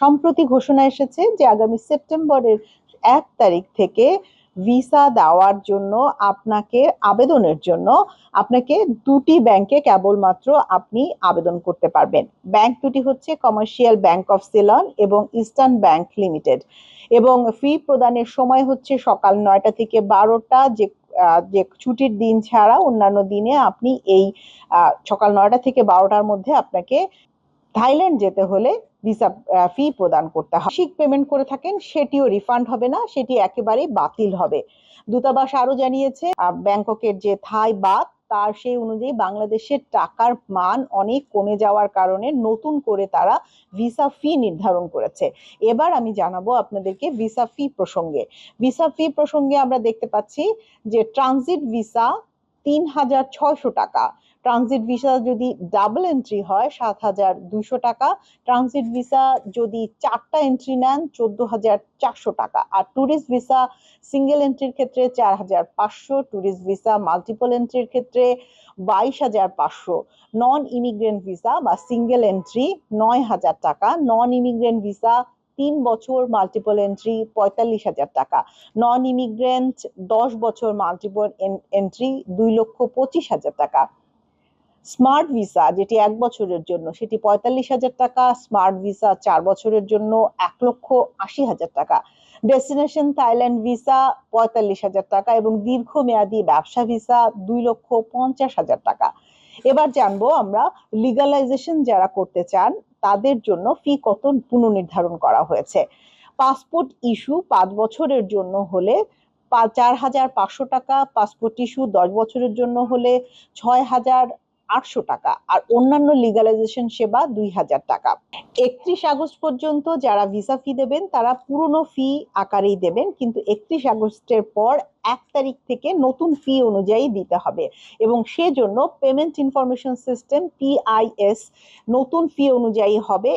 সম্প্রতি ঘোষণা এসেছে যে আগামী সেপ্টেম্বরের এক তারিখ থেকে ভিসা দেওয়ার জন্য আপনাকে আবেদনের জন্য আপনাকে দুটি ব্যাংকে কেবলমাত্র আপনি আবেদন করতে পারবেন। ব্যাংক দুটি হচ্ছে কমার্শিয়াল ব্যাংক অফ সিলন এবং ইস্টার্ন ব্যাংক লিমিটেড। এবং ফি প্রদানের সময় হচ্ছে সকাল নয়টা থেকে বারোটা যে যে ছুটির দিন ছাড়া অন্যান্য দিনে আপনি এই সকাল নয়টা থেকে বারোটার মধ্যে আপনাকে থাইল্যান্ড যেতে হলে ভিসা ফি প্রদান করতে হয়। শিক পেমেন্ট করে থাকেন, সেটিও রিফান্ড হবে না, সেটি একেবারেই বাতিল হবে। দূতাবাস আরও জানিয়েছে ব্যাংককের যে থাই বাত তার সেই অনুযায়ী বাংলাদেশের টাকার মান অনেক কমে যাওয়ার কারণে নতুন করে তারা ভিসা ফি নির্ধারণ করেছে। এবার আমি জানাব আপনাদেরকে ভিসা ফি প্রসঙ্গে। ভিসা ফি প্রসঙ্গে আমরা দেখতে পাচ্ছি যে ট্রানজিট ভিসা তিন হাজার ছয়শো টাকা ট্রানজিট ভিসা যদি ডাবল এন্ট্রি হয়, সাত হাজার দুশো টাকা। ট্রানজিট ভিসা যদি চারটা এন্ট্রি নেন, চোদ্দ হাজার চারশো টাকা। আর ট্যুরিস্ট ভিসা সিঙ্গেল এন্ট্রির ক্ষেত্রে চার হাজার পাঁচশো ট্যুরিস্ট ভিসা মাল্টিপল এন্ট্রির ক্ষেত্রে বাইশ হাজার পাঁচশো। নন ইমিগ্রেন্ট ভিসা বা সিঙ্গেল এন্ট্রি নয় হাজার টাকা। নন ইমিগ্রেন্ট ভিসা তিন বছর মাল্টিপল এন্ট্রি পঁয়তাল্লিশ হাজার টাকা। নন ইমিগ্রেন্ট দশ বছর মাল্টিপল এন্ট্রি দুই লক্ষ পঁচিশ হাজার টাকা। স্মার্ট ভিসা যেটি এক বছরের জন্য, সেটি পঁয়তাল্লিশ হাজার টাকা, স্মার্ট ভিসা চার বছরের জন্য এক লক্ষ আশি হাজার টাকা। ডেস্টিনেশন থাইল্যান্ড ভিসা পঁয়তাল্লিশ হাজার টাকা এবং দীর্ঘমেয়াদী ব্যবসা ভিসা দুই লক্ষ পঞ্চাশ হাজার টাকা। এবার জানব আমরা লিগালাইজেশন যারা করতে চান, তাদের জন্য ফি কত পুনর্নির্ধারণ করা হয়েছে। পাসপোর্ট ইস্যু পাঁচ বছরের জন্য হলে চার হাজার পাঁচশো টাকা, পাসপোর্ট ইস্যু দশ বছরের জন্য হলে ছয় হাজার আটশো টাকা আর অন্যান্য লিগালাইজেশন সেবা দুই হাজার টাকা। একত্রিশ আগস্ট পর্যন্ত যারা ভিসা ফি দেবেন, তারা পুরনো ফি আকারেই দেবেন, কিন্তু একত্রিশ আগস্টের পর এক তারিখ থেকে নতুন ফি অনুযায়ী দিতে হবে। এবং সেজন্য পেমেন্ট ইনফরমেশন সিস্টেম পিআইএস নতুন ফি অনুযায়ী হবে।